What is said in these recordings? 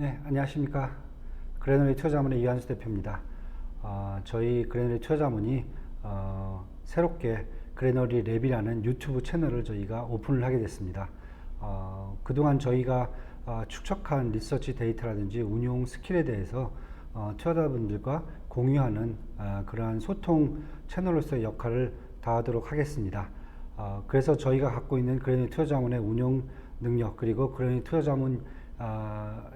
네, 안녕하십니까. 그레너리 투자자문의 이한수 대표입니다. 어, 저희 그레너리 투자자문이 어, 새롭게 그레너리 랩이라는 유튜브 채널을 저희가 오픈을 하게 됐습니다. 어, 그동안 저희가 어, 축적한 리서치 데이터라든지 운용 스킬에 대해서 어, 투자자분들과 공유하는 어, 그러한 소통 채널로서의 역할을 다하도록 하겠습니다. 어, 그래서 저희가 갖고 있는 그레너리 투자자문의 운용 능력 그리고 그레너리 투자자문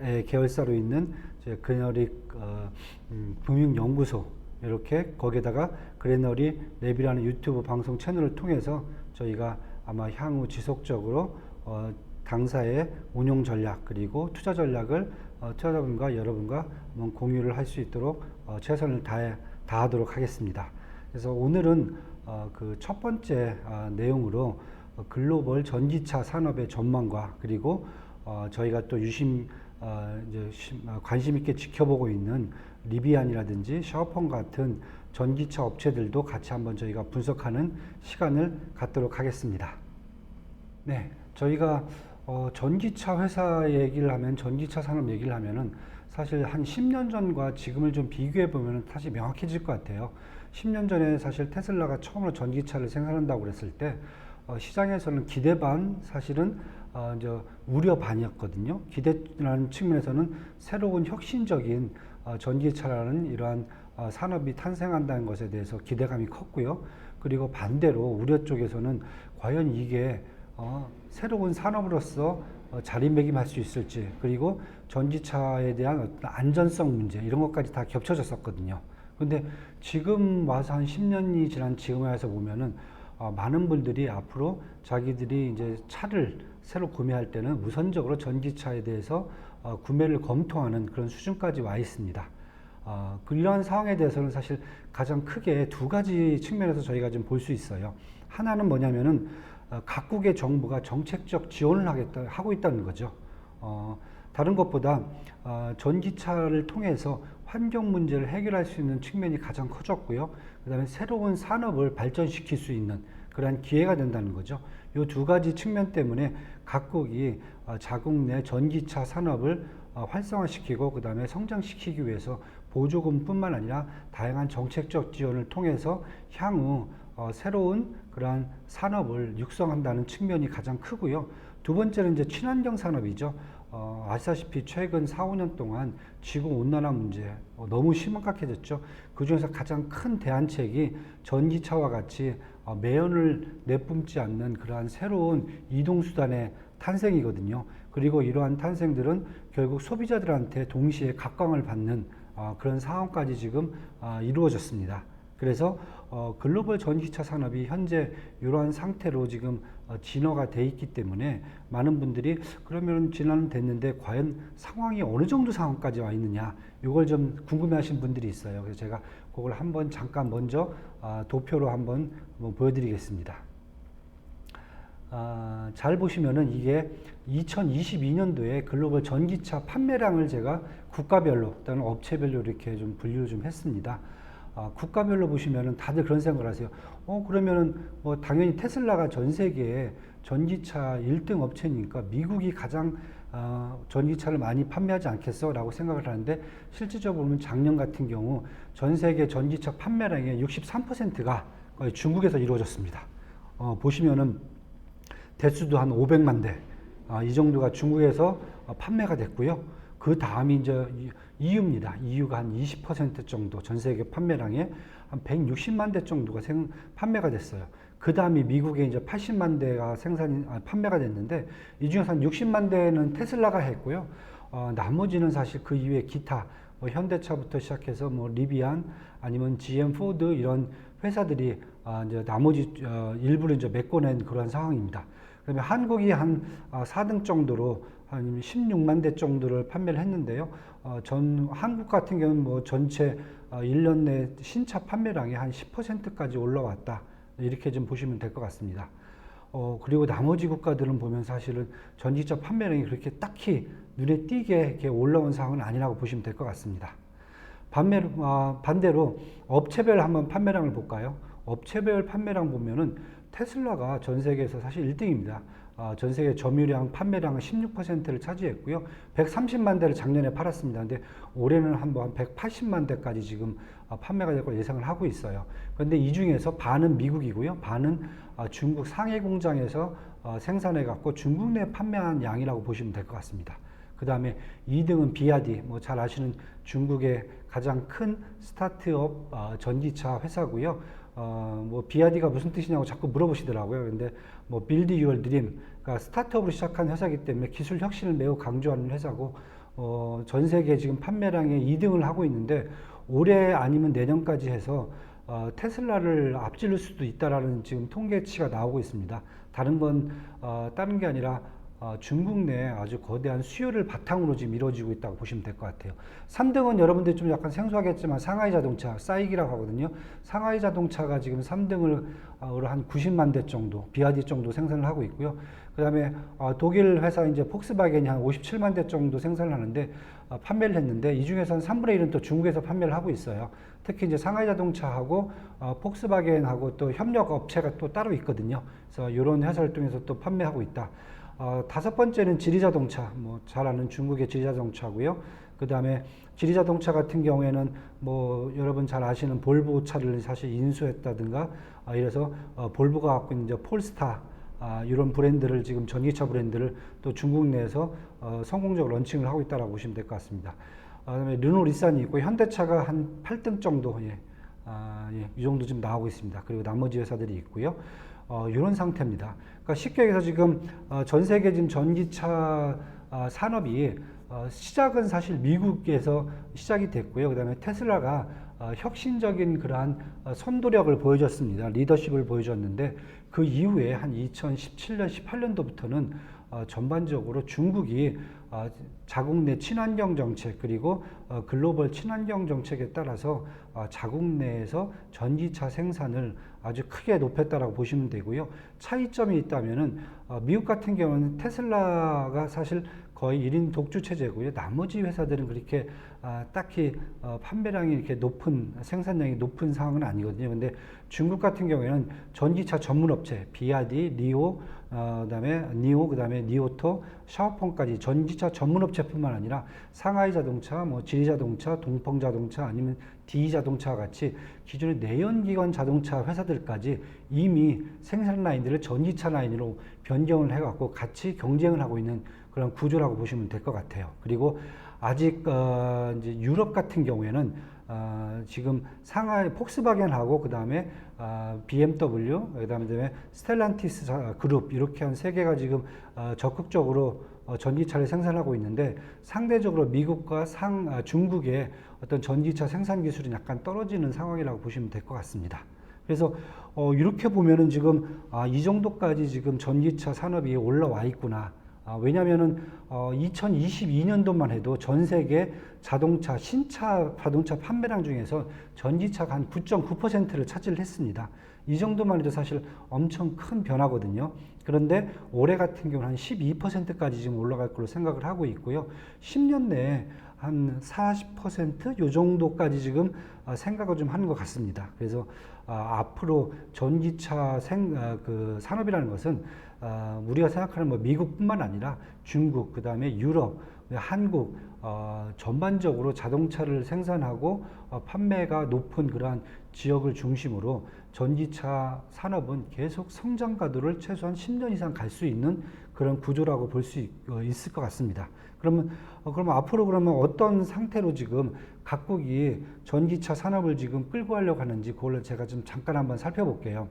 의 계열사로 있는 그레너리 어, 음, 금융연구소 이렇게 거기에다가 그레너리 랩이라는 유튜브 방송 채널을 통해서 저희가 아마 향후 지속적으로 어, 당사의 운용 전략 그리고 투자 전략을 어, 투자자분과 여러분과 한번 공유를 할 수 있도록 어, 최선을 다해 다하도록 하겠습니다. 그래서 오늘은 어, 그첫 번째 어, 내용으로 어, 글로벌 전기차 산업의 전망과 그리고 어, 저희가 또 유심 어, 이제 심- 어, 관심 있게 지켜보고 있는 리비안이라든지 샤오펑 같은 전기차 업체들도 같이 한번 저희가 분석하는 시간을 갖도록 하겠습니다. 네, 저희가 어, 전기차 회사 얘기를 하면 전기차 산업 얘기를 하면은 사실 한 10년 전과 지금을 좀 비교해 보면은 사실 명확해질 것 같아요. 10년 전에 사실 테슬라가 처음으로 전기차를 생산한다고 그랬을 때 어, 시장에서는 기대 반 사실은 어, 이제 우려 반이었거든요. 기대라는 측면에서는 새로운 혁신적인 어, 전기차라는 이러한 어, 산업이 탄생한다는 것에 대해서 기대감이 컸고요. 그리고 반대로 우려 쪽에서는 과연 이게 어, 새로운 산업으로서 어, 자리매김할 수 있을지 그리고 전기차에 대한 어떤 안전성 문제 이런 것까지 다 겹쳐졌었거든요. 근데 지금 와서 한 10년이 지난 지금에 와서 보면은 어, 많은 분들이 앞으로 자기들이 이제 차를 새로 구매할 때는 우선적으로 전기차에 대해서 어, 구매를 검토하는 그런 수준까지 와 있습니다. 어, 그 이러한 상황에 대해서는 사실 가장 크게 두 가지 측면에서 저희가 좀볼수 있어요. 하나는 뭐냐면은 어, 각국의 정부가 정책적 지원을 하겠다 하고 있다는 거죠. 어, 다른 것보다 어, 전기차를 통해서 환경 문제를 해결할 수 있는 측면이 가장 커졌고요. 그다음에 새로운 산업을 발전시킬 수 있는 그러한 기회가 된다는 거죠. 이 두 가지 측면 때문에 각국이 어, 자국 내 전기차 산업을 어, 활성화시키고 그다음에 성장시키기 위해서 보조금뿐만 아니라 다양한 정책적 지원을 통해서 향후 어, 새로운 그러한 산업을 육성한다는 측면이 가장 크고요. 두 번째는 이제 친환경 산업이죠. 어, 아시다시피 최근 4, 5년 동안 지구 온난화 문제 어, 너무 심각해졌죠. 그 중에서 가장 큰 대안책이 전기차와 같이 어, 매연을 내뿜지 않는 그러한 새로운 이동수단의 탄생이거든요. 그리고 이러한 탄생들은 결국 소비자들한테 동시에 각광을 받는 어, 그런 상황까지 지금 어, 이루어졌습니다. 그래서 어, 글로벌 전기차 산업이 현재 이러한 상태로 지금 어, 진화가 돼 있기 때문에 많은 분들이 그러면 진화는 됐는데 과연 상황이 어느 정도 상황까지 와 있느냐 이걸 좀 궁금해하신 분들이 있어요. 그래서 제가 그걸 한번 잠깐 먼저 아, 도표로 한번 뭐 보여드리겠습니다. 아, 잘 보시면은 이게 2022년도에 글로벌 전기차 판매량을 제가 국가별로 또는 업체별로 이렇게 좀 분류를 좀 했습니다. 아, 국가별로 보시면은 다들 그런 생각을 하세요. 어, 그러면은 뭐 당연히 테슬라가 전 세계에 전기차 1등 업체니까 미국이 가장 어, 전기차를 많이 판매하지 않겠어? 라고 생각을 하는데 실질적으로 보면 작년 같은 경우 전 세계 전기차 판매량의 63%가 거의 중국에서 이루어졌습니다. 어, 보시면은 대수도 한 500만 대. 아, 이 정도가 중국에서 어, 판매가 됐고요. 그 다음이 이제 이- EU입니다. EU가 한 20% 정도 전 세계 판매량의 한 160만 대 정도가 생, 판매가 됐어요. 그 다음이 미국에 이제 80만 대가 생산이 아, 판매가 됐는데 이 중에서 한 60만 대는 테슬라가 했고요. 어, 나머지는 사실 그 이외에 기타 뭐 현대차부터 시작해서 뭐 리비안 아니면 GM 포드 이런 회사들이 아, 이제 나머지 어, 일부를 이제 메꿔낸 그런 상황입니다. 그다음에 한국이 한 아, 4등 정도로 한 16만 대 정도를 판매를 했는데요. 어, 전 한국 같은 경우는 뭐 전체 어, 1년 내 신차 판매량이 한 10%까지 올라왔다. 이렇게 좀 보시면 될 것 같습니다. 어, 그리고 나머지 국가들은 보면 사실은 전기차 판매량이 그렇게 딱히 눈에 띄게 이렇게 올라온 상황은 아니라고 보시면 될 것 같습니다. 반대로, 아, 반대로 업체별 한번 판매량을 볼까요? 업체별 판매량 보면은 테슬라가 전 세계에서 사실 1등입니다. 아, 전 세계 점유량, 판매량은 16%를 차지했고요. 130만 대를 작년에 팔았습니다. 근데 올해는 한번 180만 대까지 지금 아, 판매가 될 걸 예상을 하고 있어요. 그런데 이 중에서 반은 미국이고요. 반은 아, 중국 상해 공장에서 어, 생산해 갖고 중국 내 판매한 양이라고 보시면 될 것 같습니다. 그 다음에 2등은 비아디, 뭐 잘 아시는 중국의 가장 큰 스타트업 어, 전기차 회사고요. 어, 뭐 비아디가 무슨 뜻이냐고 자꾸 물어보시더라고요. 근데 뭐 빌드 유얼 드림, 그러니까 스타트업으로 시작한 회사이기 때문에 기술 혁신을 매우 강조하는 회사고 어, 전 세계 지금 판매량의 2등을 하고 있는데 올해 아니면 내년까지 해서 어, 테슬라를 앞지를 수도 있다라는 지금 통계치가 나오고 있습니다. 다른 건 어, 다른 게 아니라 어, 중국 내 아주 거대한 수요를 바탕으로 지금 이루어지고 있다고 보시면 될 것 같아요. 3등은 여러분들 좀 약간 생소하겠지만 상하이 자동차, 싸이기라고 하거든요. 상하이 자동차가 지금 3등을 한 90만 대 정도, 비아디 정도 생산을 하고 있고요. 그 다음에 어, 독일 회사 이제 폭스바겐이 한 57만 대 정도 생산을 하는데 어, 판매를 했는데 이 중에서는 3분의 1은 또 중국에서 판매를 하고 있어요. 특히 이제 상하이 자동차하고 어, 폭스바겐하고 또 협력 업체가 또 따로 있거든요. 그래서 이런 회사를 통해서 또 판매하고 있다. 어, 다섯 번째는 지리자동차, 뭐 잘 아는 중국의 지리자동차고요. 그 다음에 지리자동차 같은 경우에는 뭐 여러분 잘 아시는 볼보 차를 사실 인수했다든가 아, 이래서 어, 볼보가 갖고 있는 이제 폴스타 아, 이런 브랜드를 지금 전기차 브랜드를 또 중국 내에서 어, 성공적으로 런칭을 하고 있다고 보시면 될 것 같습니다. 아, 그다음에 르노 리산이 있고 현대차가 한 8등 정도 예, 아, 예, 이 정도 좀 나오고 있습니다. 그리고 나머지 회사들이 있고요. 어, 이런 상태입니다. 그러니까 쉽게 얘기해서 지금 어, 전 세계 지금 전기차 어, 산업이 어, 시작은 사실 미국에서 시작이 됐고요. 그다음에 테슬라가 어, 혁신적인 그러한 어, 선도력을 보여줬습니다. 리더십을 보여줬는데 그 이후에 한 2017년, 18년도부터는 어, 전반적으로 중국이 어, 자국 내 친환경 정책 그리고 어, 글로벌 친환경 정책에 따라서 어, 자국 내에서 전기차 생산을 아주 크게 높였다라고 보시면 되고요. 차이점이 있다면은 어, 미국 같은 경우는 테슬라가 사실 거의 1인 독주 체제고요. 나머지 회사들은 그렇게 아, 딱히 어, 판매량이 이렇게 높은 생산량이 높은 상황은 아니거든요. 근데 중국 같은 경우에는 전기차 전문 업체 비아디, 리오, 어, 그다음에 니오, 그다음에 니오토, 샤오펑까지 전기차 전문 업체뿐만 아니라 상하이 자동차, 뭐 지리 자동차, 동펑 자동차 아니면 D 자동차와 같이 기존의 내연기관 자동차 회사들까지 이미 생산 라인들을 전기차 라인으로 변경을 해갖고 같이 경쟁을 하고 있는 그런 구조라고 보시면 될 것 같아요. 그리고 아직 어, 이제 유럽 같은 경우에는 어, 지금 상하이 폭스바겐하고 그 다음에 어, BMW, 그 다음에 스텔란티스 자- 그룹 이렇게 한 세 개가 지금 어, 적극적으로 어, 전기차를 생산하고 있는데 상대적으로 미국과 상 아, 중국의 어떤 전기차 생산 기술이 약간 떨어지는 상황이라고 보시면 될 것 같습니다. 그래서 어, 이렇게 보면은 지금 아, 이 정도까지 지금 전기차 산업이 올라와 있구나. 아, 왜냐면은 어, 2022년도만 해도 전 세계 자동차 신차 자동차 판매량 중에서 전기차가 한 9.9%를 차지를 했습니다. 이 정도만 해도 사실 엄청 큰 변화거든요. 그런데 올해 같은 경우는 한 12%까지 지금 올라갈 걸로 생각을 하고 있고요. 10년 내에 한 40%요 정도까지 지금 아, 생각을 좀 하는 것 같습니다. 그래서 아, 앞으로 전기차 생, 아, 그 산업이라는 것은 아, 우리가 생각하는 뭐 미국뿐만 아니라 중국, 그 다음에 유럽, 한국 어, 전반적으로 자동차를 생산하고 어, 판매가 높은 그러한 지역을 중심으로 전기차 산업은 계속 성장 가도를 최소한 10년 이상 갈 수 있는 그런 구조라고 볼 수 있을 것 같습니다. 그러면 어, 그러면 앞으로 그러면 어떤 상태로 지금 각국이 전기차 산업을 지금 끌고 가려고 하는지 그걸 제가 좀 잠깐 한번 살펴볼게요.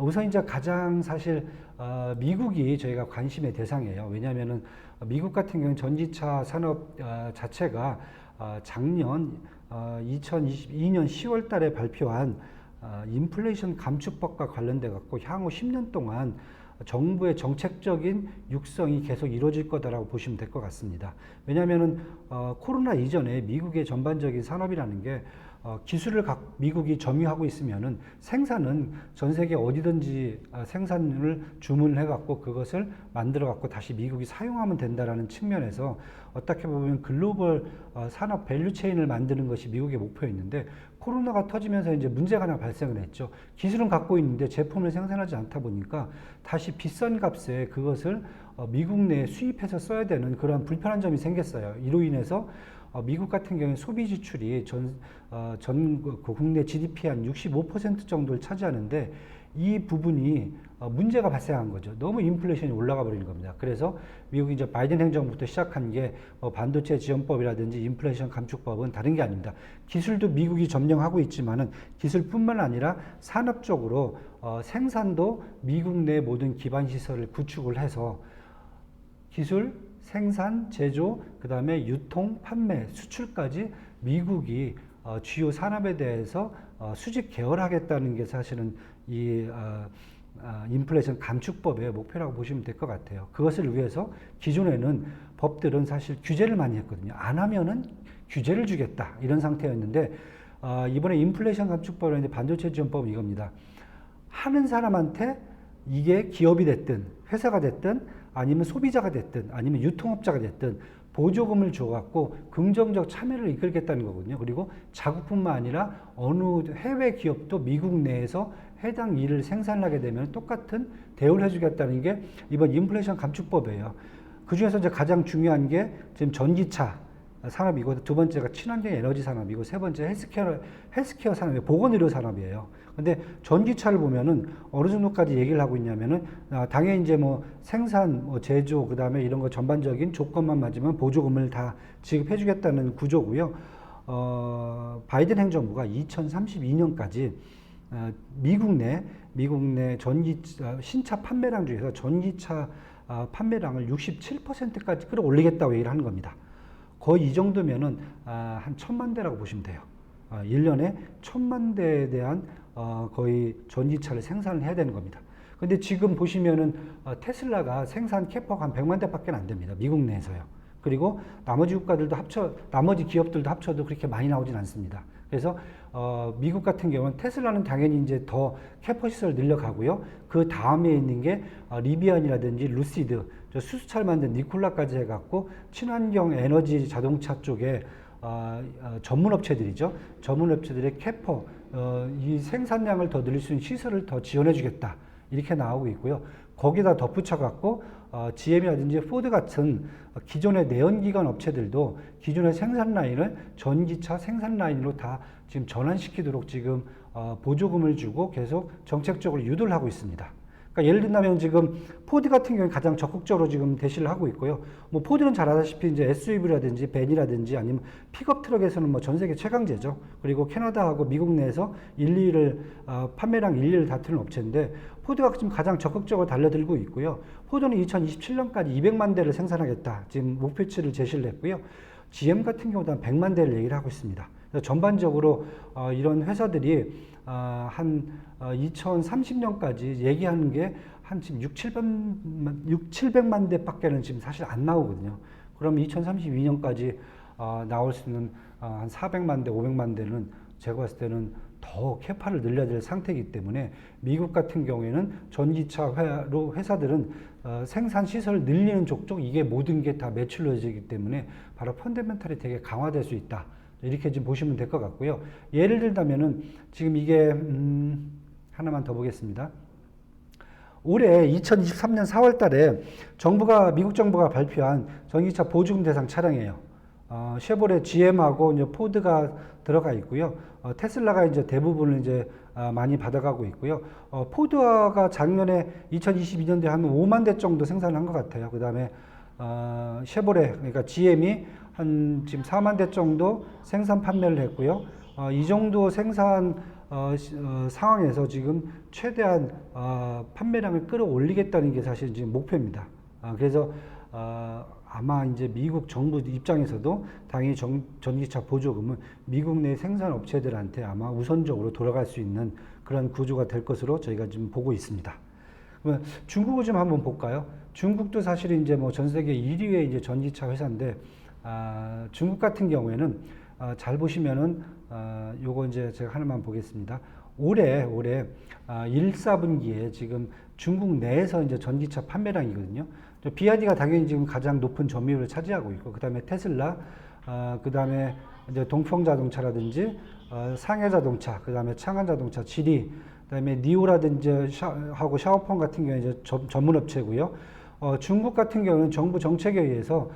우선 이제 가장 사실 어, 미국이 저희가 관심의 대상이에요. 왜냐하면은 미국 같은 경우는 전기차 산업 어, 자체가 어, 작년 어, 2022년 10월달에 발표한 어, 인플레이션 감축법과 관련돼 갖고 향후 10년 동안 정부의 정책적인 육성이 계속 이루어질 거다라고 보시면 될 것 같습니다. 왜냐하면은 어, 코로나 이전에 미국의 전반적인 산업이라는 게 어, 기술을 각 미국이 점유하고 있으면은 생산은 전 세계 어디든지 어, 생산을 주문해 갖고 그것을 만들어 갖고 다시 미국이 사용하면 된다라는 측면에서 어떻게 보면 글로벌 어, 산업 밸류 체인을 만드는 것이 미국의 목표였는데 코로나가 터지면서 이제 문제가 하나 발생을 했죠. 기술은 갖고 있는데 제품을 생산하지 않다 보니까 다시 비싼 값에 그것을 어, 미국 내에 수입해서 써야 되는 그런 불편한 점이 생겼어요. 이로 인해서 어, 미국 같은 경우에 소비 지출이 전, 어, 전그 국내 GDP 한 65% 정도를 차지하는데 이 부분이 어, 문제가 발생한 거죠. 너무 인플레이션이 올라가 버리는 겁니다. 그래서 미국이 이제 바이든 행정부터 시작한 게뭐 반도체 지원법이라든지 인플레이션 감축법은 다른 게 아닙니다. 기술도 미국이 점령하고 있지만은 기술뿐만 아니라 산업적으로 어, 생산도 미국 내 모든 기반 시설을 구축을 해서 기술, 생산, 제조, 그 다음에 유통, 판매, 수출까지 미국이 어, 주요 산업에 대해서 어, 수직 계열하겠다는 게 사실은 이 어, 어, 인플레이션 감축법의 목표라고 보시면 될 것 같아요. 그것을 위해서 기존에는 법들은 사실 규제를 많이 했거든요. 안 하면은 규제를 주겠다 이런 상태였는데 어, 이번에 인플레이션 감축법이라는 반도체 지원법은 이겁니다. 하는 사람한테 이게 기업이 됐든 회사가 됐든 아니면 소비자가 됐든 아니면 유통업자가 됐든 보조금을 줘갖고 긍정적 참여를 이끌겠다는 거거든요. 그리고 자국뿐만 아니라 어느 해외 기업도 미국 내에서 해당 일을 생산하게 되면 똑같은 대우를 해주겠다는 게 이번 인플레이션 감축법이에요. 그 중에서 이제 가장 중요한 게 지금 전기차 산업이고 두 번째가 친환경 에너지 산업이고 세 번째 헬스케어 헬스케어 산업이 보건의료 산업이에요. 근데 전기차를 보면은 어느 정도까지 얘기를 하고 있냐면은 아, 당연히 이제 뭐 생산, 뭐 제조 그다음에 이런 거 전반적인 조건만 맞으면 보조금을 다 지급해주겠다는 구조고요. 어, 바이든 행정부가 2032년까지 어, 미국 내 미국 내 전기 어, 신차 판매량 중에서 전기차 어, 판매량을 67%까지 끌어올리겠다고 얘기를 하는 겁니다. 거의 이 정도면은 아, 한 천만 대라고 보시면 돼요. 아, 1년에 천만 대에 대한 어, 거의 전기차를 생산을 해야 되는 겁니다. 근데 지금 보시면은 어, 테슬라가 생산 캐파가 한 100만 대밖에 안 됩니다. 미국 내에서요. 그리고 나머지 국가들도 합쳐 나머지 기업들도 합쳐도 그렇게 많이 나오진 않습니다. 그래서 어, 미국 같은 경우는 테슬라는 당연히 이제 더 캐퍼 시설 늘려가고요. 그 다음에 있는 게 어, 리비안이라든지 루시드, 저 수소차를 만든 니콜라까지 해갖고 친환경 에너지 자동차 쪽에 어, 어, 전문 업체들이죠. 전문 업체들의 캐퍼 어, 이 생산량을 더 늘릴 수 있는 시설을 더 지원해주겠다 이렇게 나오고 있고요. 거기다 덧붙여 갖고 어, GM이라든지 포드 같은 기존의 내연기관 업체들도 기존의 생산 라인을 전기차 생산 라인으로 다 지금 전환시키도록 지금 어, 보조금을 주고 계속 정책적으로 유도를 하고 있습니다. 그러니까 예를 든다면 지금 포드 같은 경우에 가장 적극적으로 지금 대시를 하고 있고요. 뭐 포드는 잘 아다시피 이제 SUV라든지 벤이라든지 아니면 픽업 트럭에서는 뭐 전 세계 최강제죠. 그리고 캐나다하고 미국 내에서 1, 2를 어, 판매량 1, 2를 다투는 업체인데 포드가 지금 가장 적극적으로 달려들고 있고요. 포드는 2027년까지 200만 대를 생산하겠다. 지금 목표치를 제시를 했고요. GM 같은 경우도 한 100만 대를 얘기를 하고 있습니다. 전반적으로 어, 이런 회사들이 어, 한 어, 2030년까지 얘기하는 게 한 지금 6, 700만, 6, 700만 대밖에는 지금 사실 안 나오거든요. 그럼 2032년까지 어, 나올 수 있는 어, 한 400만 대, 500만 대는 제가 봤을 때는 더 캐파를 늘려야 될 상태이기 때문에 미국 같은 경우에는 전기차 회로 회사들은 어, 생산 시설을 늘리는 족족 이게 모든 게 다 매출로 이어지기 때문에 바로 펀더멘탈이 되게 강화될 수 있다. 이렇게 좀 보시면 될 것 같고요. 예를 들자면은 지금 이게 음, 하나만 더 보겠습니다. 올해 2023년 4월 달에 정부가 미국 정부가 발표한 전기차 보조금 대상 차량이에요. 어, 쉐보레 GM하고 이제 포드가 들어가 있고요. 어, 테슬라가 이제 대부분을 이제 아, 많이 받아가고 있고요. 어, 포드가 작년에 2022년도에 한 5만 대 정도 생산한 것 같아요. 그 다음에 어, 쉐보레 그러니까 GM이 한 지금 4만 대 정도 생산 판매를 했고요. 어, 이 정도 생산 어, 시- 어, 상황에서 지금 최대한 어, 판매량을 끌어올리겠다는 게 사실 지금 목표입니다. 아, 그래서 어, 아마 이제 미국 정부 입장에서도 당연히 정, 전기차 보조금은 미국 내 생산 업체들한테 아마 우선적으로 돌아갈 수 있는 그런 구조가 될 것으로 저희가 지금 보고 있습니다. 그러면 중국을 좀 한번 볼까요? 중국도 사실 이제 뭐 전 세계 1위의 이제 전기차 회사인데 아, 중국 같은 경우에는 아, 잘 보시면은 아, 요거 이제 제가 하나만 보겠습니다. 올해 올해 아, 1, 4분기에 지금 중국 내에서 이제 전기차 판매량이거든요. 저 비아디가 당연히 지금 가장 높은 점유율을 차지하고 있고 그다음에 테슬라, 아, 그다음에 이제 동풍자동차라든지 어, 상해 자동차, 그 다음에 창한자동차, 지리, 그 다음에 니오라든지 샤, 하고 샤오펑 같은 경우는 이제 전, 전문 업체고요. 어, 중국 같은 경우는 정부 정책에 의해서 어,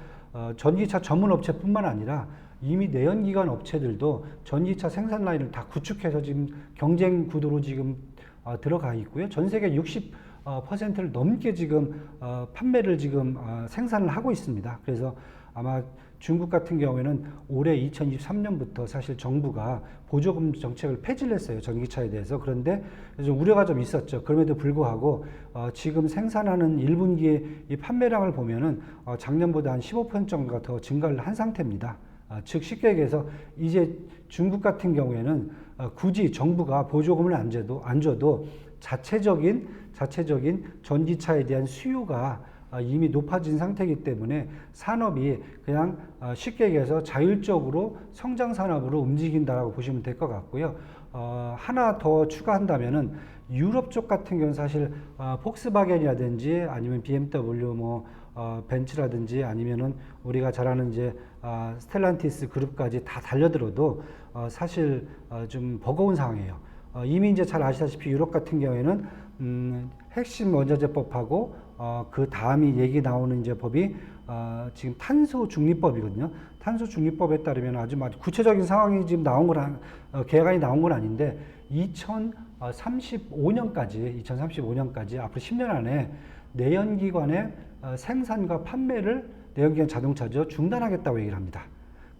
전기차 전문 업체뿐만 아니라 이미 내연기관 업체들도 전기차 생산 라인을 다 구축해서 지금 경쟁 구도로 지금 어, 들어가 있고요. 전 세계 60 어, 퍼센트를 넘게 지금 어, 판매를 지금 어, 생산을 하고 있습니다. 그래서 아마 중국 같은 경우에는 올해 2023년부터 사실 정부가 보조금 정책을 폐지를 했어요. 전기차에 대해서. 그런데 좀 우려가 좀 있었죠. 그럼에도 불구하고 어, 지금 생산하는 1분기의 이 판매량을 보면은 어, 작년보다 한 15% 정도가 더 증가를 한 상태입니다. 아, 즉 쉽게 얘기해서 이제 중국 같은 경우에는 어, 굳이 정부가 보조금을 안 줘도 안 줘도 자체적인 자체적인 전기차에 대한 수요가 어, 이미 높아진 상태이기 때문에 산업이 그냥 어, 쉽게 얘기해서 자율적으로 성장 산업으로 움직인다라고 보시면 될 것 같고요. 어, 하나 더 추가한다면은 유럽 쪽 같은 경우는 사실 어, 폭스바겐이라든지 아니면 BMW 뭐 어, 벤츠라든지 아니면은 우리가 잘 아는 이제 아, 스텔란티스 그룹까지 다 달려들어도 어, 사실 어, 좀 버거운 상황이에요. 어, 이미 이제 잘 아시다시피 유럽 같은 경우에는 음, 핵심 원자재법하고 어, 그 다음이 얘기 나오는 이제 법이 어, 지금 탄소 중립법이거든요. 탄소 중립법에 따르면 아주 아주 구체적인 상황이 지금 나온 건 아- 어, 계획안이 나온 건 아닌데 2035년까지 2035년까지 앞으로 10년 안에 내연기관의 어, 생산과 판매를 내연기관 자동차죠 중단하겠다고 얘기를 합니다.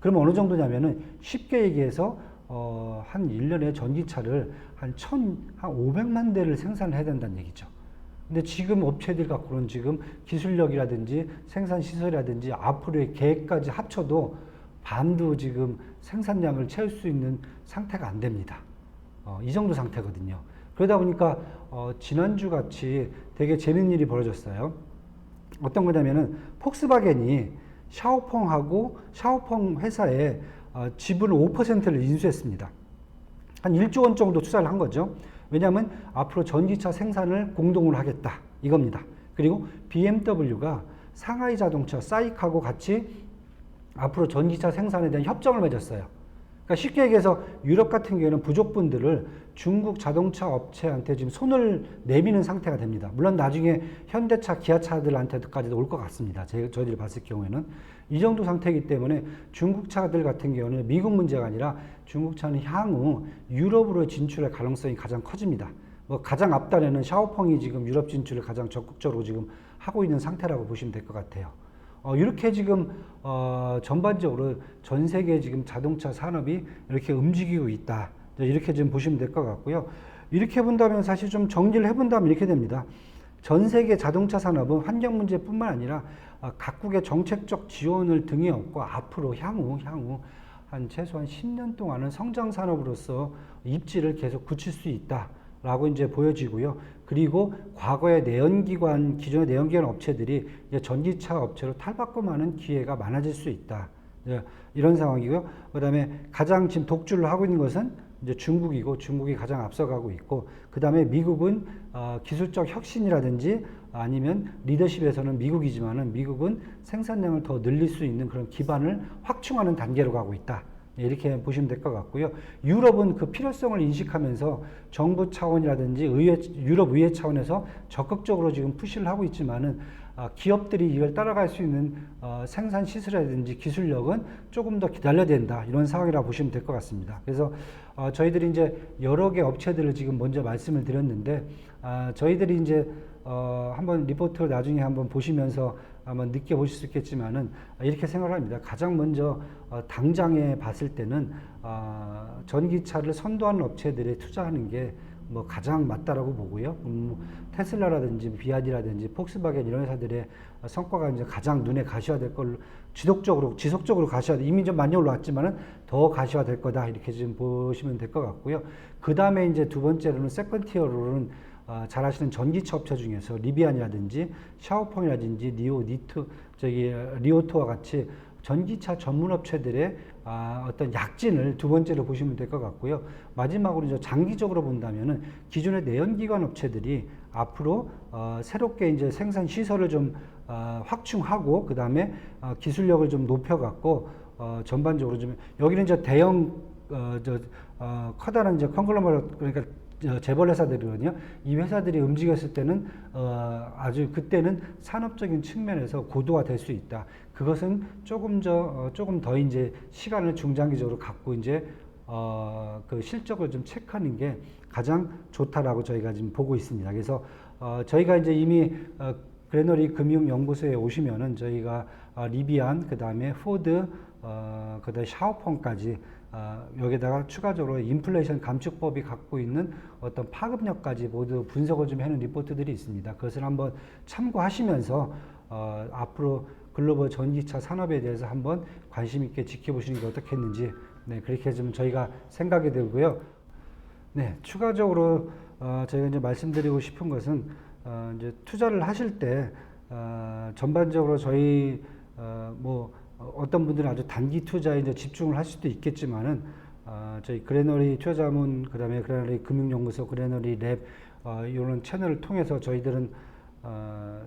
그러면 어느 정도냐면은 쉽게 얘기해서 어, 한 1년에 전기차를 한 천, 한 500만 대를 생산을 해야 된다는 얘기죠. 근데 지금 업체들 갖고는 지금 기술력이라든지 생산 시설이라든지 앞으로의 계획까지 합쳐도 반도 지금 생산량을 채울 수 있는 상태가 안 됩니다. 어, 이 정도 상태거든요. 그러다 보니까 어, 지난주 같이 되게 재밌는 일이 벌어졌어요. 어떤 거냐면은 폭스바겐이 샤오펑하고 샤오펑 회사에 어, 지분을 5%를 인수했습니다. 한 1조 원 정도 투자를 한 거죠. 왜냐하면 앞으로 전기차 생산을 공동으로 하겠다 이겁니다. 그리고 BMW가 상하이 자동차 사이크하고 같이 앞으로 전기차 생산에 대한 협정을 맺었어요. 그러니까 쉽게 얘기해서 유럽 같은 경우에는 부족분들을 중국 자동차 업체한테 지금 손을 내미는 상태가 됩니다. 물론 나중에 현대차, 기아차들한테까지도 올 것 같습니다. 제, 저희들이 봤을 경우에는 이 정도 상태이기 때문에 중국 차들 같은 경우는 미국 문제가 아니라 중국 차는 향후 유럽으로 진출할 가능성이 가장 커집니다. 뭐 가장 앞단에는 샤오펑이 지금 유럽 진출을 가장 적극적으로 지금 하고 있는 상태라고 보시면 될 것 같아요. 어, 이렇게 지금 어, 전반적으로 전 세계 지금 자동차 산업이 이렇게 움직이고 있다. 이렇게 좀 보시면 될 것 같고요. 이렇게 본다면 사실 좀 정리를 해본다면 이렇게 됩니다. 전 세계 자동차 산업은 환경 문제뿐만 아니라 아, 각국의 정책적 지원을 등에 업고 앞으로 향후 향후 한 최소한 10년 동안은 성장 산업으로서 입지를 계속 굳힐 수 있다 라고 이제 보여지고요. 그리고 과거의 내연기관 기존의 내연기관 업체들이 이제 전기차 업체로 탈바꿈하는 기회가 많아질 수 있다. 이제 이런 상황이고요. 그 다음에 가장 지금 독주를 하고 있는 것은 이제 중국이고 중국이 가장 앞서가고 있고 그 다음에 미국은 어, 기술적 혁신이라든지 아니면 리더십에서는 미국이지만은 미국은 생산량을 더 늘릴 수 있는 그런 기반을 확충하는 단계로 가고 있다. 이렇게 보시면 될 것 같고요. 유럽은 그 필요성을 인식하면서 정부 차원이라든지 의회, 유럽 의회 차원에서 적극적으로 지금 푸시를 하고 있지만은 아, 기업들이 이걸 따라갈 수 있는 어, 생산 시설이라든지 기술력은 조금 더 기다려야 된다 이런 상황이라고 보시면 될 것 같습니다. 그래서 어, 저희들이 이제 여러 개 업체들을 지금 먼저 말씀을 드렸는데 아, 저희들이 이제 어, 한번 리포트를 나중에 한번 보시면서 한번 느껴보실 수 있겠지만은 이렇게 생각을 합니다. 가장 먼저 어, 당장에 봤을 때는 어, 전기차를 선도하는 업체들에 투자하는 게 뭐 가장 맞다라고 보고요. 음, 테슬라라든지 비아디라든지 폭스바겐 이런 회사들의 성과가 이제 가장 눈에 가셔야 될 걸로 지속적으로 지속적으로 가셔야 돼. 이미 좀 많이 올라왔지만은 더 가셔야 될 거다 이렇게 지금 보시면 될 것 같고요. 그 다음에 이제 두 번째로는 세컨 티어로는 어, 잘 아시는 전기차 업체 중에서 리비안이라든지 샤오펑이라든지 니오 니트 저기 리오토와 같이 전기차 전문 업체들의 아, 어떤 약진을 두 번째로 보시면 될 것 같고요. 마지막으로 이제 장기적으로 본다면은 기존의 내연기관 업체들이 앞으로 어, 새롭게 이제 생산 시설을 좀 어, 확충하고 그 다음에 어, 기술력을 좀 높여갖고 어, 전반적으로 좀 여기는 이제 대형 어, 저 어, 커다란 이제 컨글로머런 그러니까 저 재벌 회사들이거든요. 이 회사들이 움직였을 때는 어, 아주 그때는 산업적인 측면에서 고도화될 수 있다. 그것은 조금 저 어, 조금 더 이제 시간을 중장기적으로 갖고 이제 어, 그 실적을 좀 체크하는 게 가장 좋다라고 저희가 지금 보고 있습니다. 그래서 어, 저희가 이제 이미 어, 그레너리 금융연구소에 오시면은 저희가 어, 리비안 그 다음에 포드 어, 그다음에 샤오펑까지 어, 여기다가 추가적으로 인플레이션 감축법이 갖고 있는 어떤 파급력까지 모두 분석을 좀 해놓은 리포트들이 있습니다. 그것을 한번 참고하시면서 어, 앞으로 글로벌 전기차 산업에 대해서 한번 관심 있게 지켜보시는 게 어떻겠는지 네, 그렇게 좀 저희가 생각이 들고요. 네, 추가적으로 어, 저희가 이제 말씀드리고 싶은 것은 어, 이제 투자를 하실 때 어, 전반적으로 저희 어, 뭐 어, 어떤 분들은 아주 단기 투자에 이제 집중을 할 수도 있겠지만은 어, 저희 그레너리 투자자문 그다음에 그레너리 금융연구소 그레너리 랩 어, 이런 채널을 통해서 저희들은 어,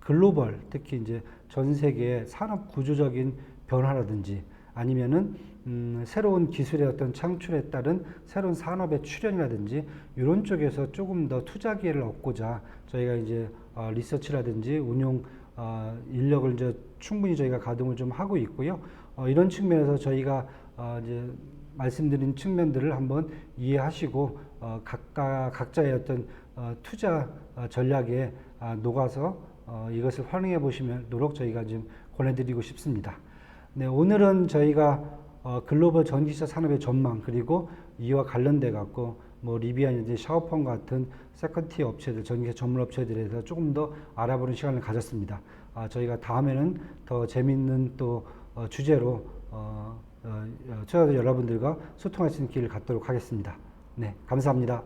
글로벌 특히 이제 전 세계의 산업 구조적인 변화라든지 아니면은 음, 새로운 기술의 어떤 창출에 따른 새로운 산업의 출현이라든지 이런 쪽에서 조금 더 투자 기회를 얻고자 저희가 이제 어, 리서치라든지 운용 어, 인력을 이제 충분히 저희가 가동을 좀 하고 있고요. 어, 이런 측면에서 저희가 어, 이제 말씀드린 측면들을 한번 이해하시고 어, 각각 각자의 어떤 어, 투자 어, 전략에 아, 녹아서 어, 이것을 활용해 보시면 노력 저희가 지금 권해드리고 싶습니다. 네, 오늘은 저희가 어, 글로벌 전기차 산업의 전망 그리고 이와 관련돼 갖고 뭐 리비안이나 샤오펑 같은 세컨티 업체들 전기차 전문 업체들에 대해서 조금 더 알아보는 시간을 가졌습니다. 아, 저희가 다음에는 더 재밌는 또 어, 주제로 어, 어, 어, 여러분들과 소통할 수 있는 기회를 갖도록 하겠습니다. 네, 감사합니다.